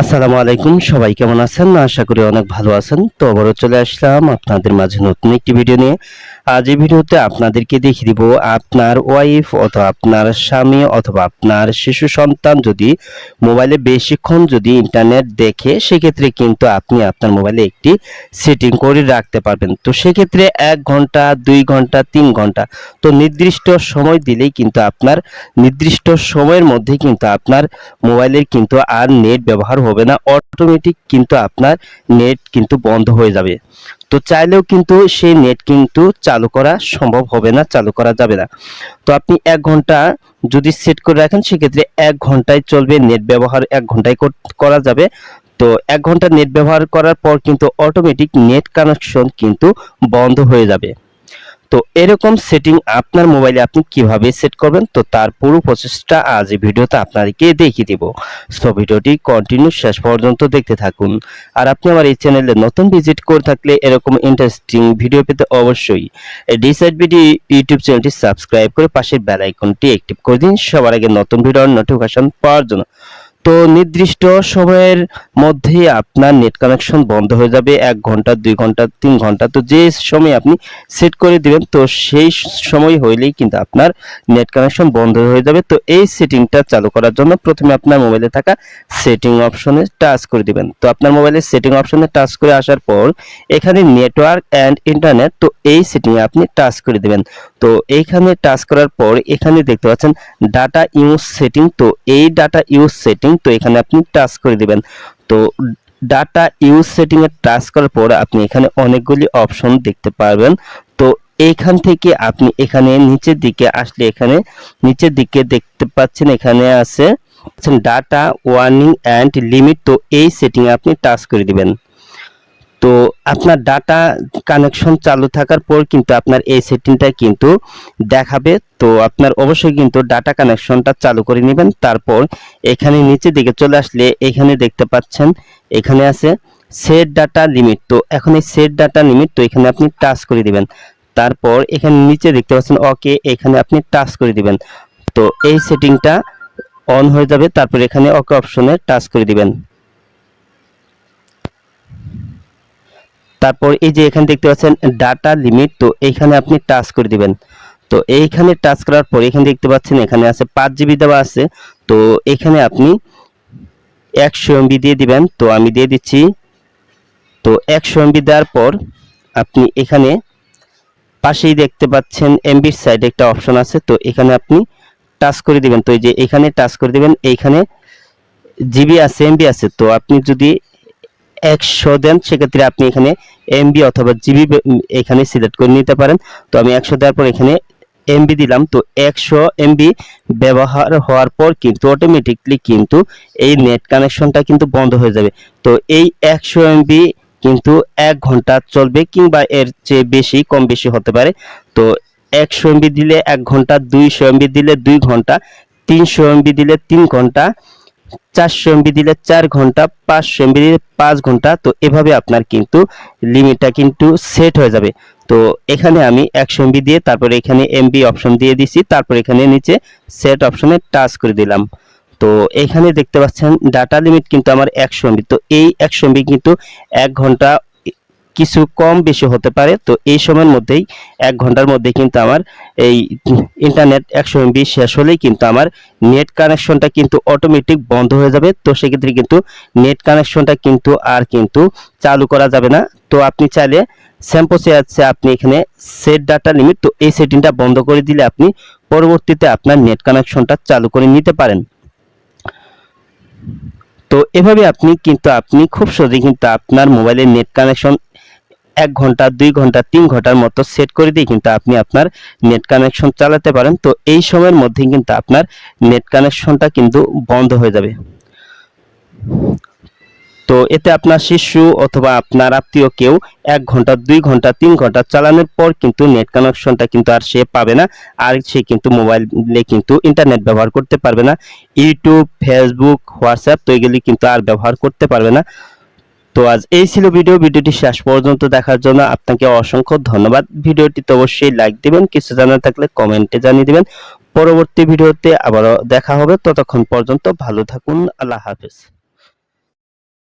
আসসালামু আলাইকুম, সবাই কেমন আছেন? আশা করি অনেক ভালো আছেন। তো আবারও চলে আসলাম আপনাদের মাঝে নতুন একটি ভিডিও নিয়ে। আজ এই ভিডিওতে আপনাদেরকে দেখিয়ে দিব আপনার ওয়াইফ অথবা আপনার স্বামী অথবা আপনার শিশু সন্তান যদি মোবাইলে বেশিক্ষণ যদি ইন্টারনেট দেখে, সেক্ষেত্রে কিন্তু আপনি আপনার মোবাইলে একটি সেটিং করে রাখতে পারবেন। তো সেক্ষেত্রে এক ঘণ্টা, দুই ঘণ্টা, তিন ঘণ্টা, তো নির্দিষ্ট সময় দিলেই কিন্তু আপনার নির্দিষ্ট সময়ের মধ্যে কিন্তু আপনার মোবাইলের কিন্তু আর নেট ব্যবহার হবে না। অটোমেটিক কিন্তু আপনার নেট কিন্তু বন্ধ হয়ে যাবে। তো চাইলেও কিন্তু সেই নেট কিন্তু চালু করা সম্ভব হবে না, চালু করা যাবে না। তো আপনি এক ঘণ্টা যদি সেট করে রাখেন, সেক্ষেত্রে এক ঘন্টায় চলবে নেট ব্যবহার, এক ঘন্টায় কর- যাবে। তো এক ঘণ্টা নেট ব্যবহার করার পর কিন্তু অটোমেটিক নেট কানেকশন কিন্তু বন্ধ হয়ে যাবে। তো এরকম সেটিং আপনার মোবাইলে আপনি কীভাবে সেট করবেন? তো তার পুরো প্রসেসটা আজ এই ভিডিওতে আপনাদেরকে দেখিয়ে দিব। সো ভিডিওটি কন্টিনিউ শেষ পর্যন্ত দেখতে থাকুন। আর আপনি আমার এই চ্যানেলে নতুন ভিজিট করে থাকলে এরকম ইন্টারেস্টিং ভিডিও পেতে অবশ্যই ডিসাইড বিডি ইউটিউব চ্যানেলটি সাবস্ক্রাইব করে পাশের বেল আইকনটি অ্যাক্টিভ করে দিন। সবার আগে নতুন ভিডিওর নোটিফিকেশন পাওয়ার জন্য তো নির্দিষ্ট সময়ের মধ্যে আপনার নেট কানেকশন বন্ধ হয়ে যাবে, এক ঘণ্টা, দুই ঘণ্টা, তিন ঘণ্টা। তো যে সময় আপনি সেট করে দিবেন, তো সেই সময় হইলেই কিন্তু আপনার নেট কানেকশন বন্ধ হয়ে যাবে। তো এই সেটিংটা চালু করার জন্য প্রথমে আপনার মোবাইলে থাকা সেটিং অপশনে টাচ করে দিবেন। তো আপনার মোবাইলে সেটিং অপশনে টাচ করে আসার পর এখানে নেটওয়ার্ক অ্যান্ড ইন্টারনেট তো এই সেটিংয়ে আপনি টাচ করে দিবেন। তো এইখানে টাচ করার পর এখানে দেখতে পাচ্ছেন ডাটা ইউজ সেটিং তো এই ডাটা ইউজ সেটিং তো এখানে আপনি টাচ করে দিবেন। তো ডাটা ইউজ সেটিং এ টাচ করার পর আপনি এখানে অনেকগুলি অপশন দেখতে পারবেন। তো এইখান থেকে আপনি এখানে নিচের দিকে আসলে এখানে নিচের দিকে দেখতে পাচ্ছেন এখানে আছে ডাটা ওয়ার্নিং অ্যান্ড লিমিট তো এই সেটিং আপনি টাচ করে দিবেন। তো আপনার ডাটা কানেকশন চালু থাকার পর কিন্তু আপনার এই সেটিংটা কিন্তু দেখাবে। তো আপনার অবশ্যই কিন্তু ডাটা কানেকশনটা চালু করে নেবেন। তারপর এখানে নিচের দিকে চলে আসলে এখানে দেখতে পাচ্ছেন, এখানে আছে সেট ডাটা লিমিট তো এখন এই সেট ডাটা লিমিট তো এখানে আপনি টাচ করে দিবেন। তারপর এখানে নিচে দেখতে পাচ্ছেন ওকে এখানে আপনি টাচ করে দিবেন। তো এই সেটিংটা অন হয়ে যাবে। তারপর এখানে ওকে অপশনে টাচ করে দিবেন। তারপর এই যে এখানে দেখতে পাচ্ছেন ডাটা লিমিট তো এইখানে আপনি টাচ করে দিবেন। তো এইখানে টাচ করার পর এখানে দেখতে পাচ্ছেন এখানে আছে পাঁচ জিবি দেওয়া আছে। তো এখানে আপনি একশো এমবি দিয়ে দিবেন। তো আমি দিয়ে দিচ্ছি। তো একশো এমবি দেওয়ার পর আপনি এখানে পাশেই দেখতে পাচ্ছেন এমবির সাইডে একটা অপশন আছে। তো এখানে আপনি টাচ করে দিবেন। তো এই যে এখানে টাচ করে দিবেন, এইখানে জিবি আছে এমবি আছে। তো আপনি যদি একশো দেন, সেক্ষেত্রে আপনি এখানে এমবি অথবা জিবি এখানে সিলেক্ট করে নিতে পারেন। তো আমি একশো দেওয়ার পর এখানে এমবি দিলাম। তো একশো এমবি ব্যবহার হওয়ার পর কিন্তু অটোমেটিকলি কিন্তু এই নেট কানেকশনটা কিন্তু বন্ধ হয়ে যাবে। তো এই একশো এমবি কিন্তু এক ঘণ্টা চলবে কিংবা এর চেয়ে বেশি, কম বেশি হতে পারে। তো একশো এমবি দিলে এক ঘণ্টা, দুইশো এমবি দিলে দুই ঘণ্টা, তিনশো এমবি দিলে তিন ঘণ্টা চারশো এমবি দিলে চার ঘণ্টা পাঁচশো এমবি দিলে পাঁচ ঘণ্টা, তো এভাবে আপনার কিন্তু লিমিটটা কিন্তু সেট হয়ে যাবে। তো এখানে আমি একশো এমবি দিয়ে তারপর এখানে এমবি অপশন দিয়ে দিছি, তারপর এখানে নিচে সেট অপশনে টাচ করে দিলাম। তো এখানে দেখতে পাচ্ছেন ডাটা লিমিট কিন্তু আমার একশো এমবি তো এই একশো এমবি কিন্তু এক ঘণ্টা কিছু কম বেশি হতে পারে। তো এই সময়ের মধ্যেই এক ঘণ্টার মধ্যে কিন্তু আমার এই ইন্টারনেট একশো এমবি শেষ হলেই কিন্তু আমার নেট কানেকশনটা কিন্তু অটোমেটিক বন্ধ হয়ে যাবে। তো সেক্ষেত্রে কিন্তু নেট কানেকশনটা কিন্তু আর কিন্তু চালু করা যাবে না। তো আপনি চাইলে স্যাম্পোসে আছে আপনি এখানে সেট ডাটা লিমিট তো এই সেটিংটা বন্ধ করে দিলে আপনি পরবর্তীতে আপনার নেট কানেকশনটা চালু করে নিতে পারেন। তো এভাবে আপনি কিন্তু, আপনি খুব সহজে কিন্তু আপনার মোবাইলের নেট কানেকশন এক ঘণ্টা, দুই ঘণ্টা, তিন ঘণ্টার মতো সেট করে দিয়ে কিন্তু আপনি আপনার নেট কানেকশন চালাতে পারেন। তো এই সময়ের মধ্যে কিন্তু আপনার নেট কানেকশনটা কিন্তু বন্ধ হয়ে যাবে। তো এতে আপনার শিশু অথবা আপনার আত্মীয় কেউ এক ঘণ্টা, দুই ঘণ্টা, তিন ঘণ্টা চালানোর পর কিন্তু নেট কানেকশনটা কিন্তু আর সে পাবে না। আর সে কিন্তু মোবাইলে কিন্তু ইন্টারনেট ব্যবহার করতে পারবে না। ইউটিউব ফেসবুক হোয়াটসঅ্যাপ তো এগুলি কিন্তু আর ব্যবহার করতে পারবে না। তো আজ এই ছিল ভিডিও। ভিডিওটি শেষ পর্যন্ত দেখার জন্য আপনাকে অসংখ্য ধন্যবাদ। ভিডিওটি তো অবশ্যই লাইক দিবেন, কিছু জানা থাকলে কমেন্টে জানিয়ে দিবেন। পরবর্তী ভিডিওতে আবারও দেখা হবে। ততক্ষণ পর্যন্ত ভালো থাকুন। আল্লাহ হাফেজ।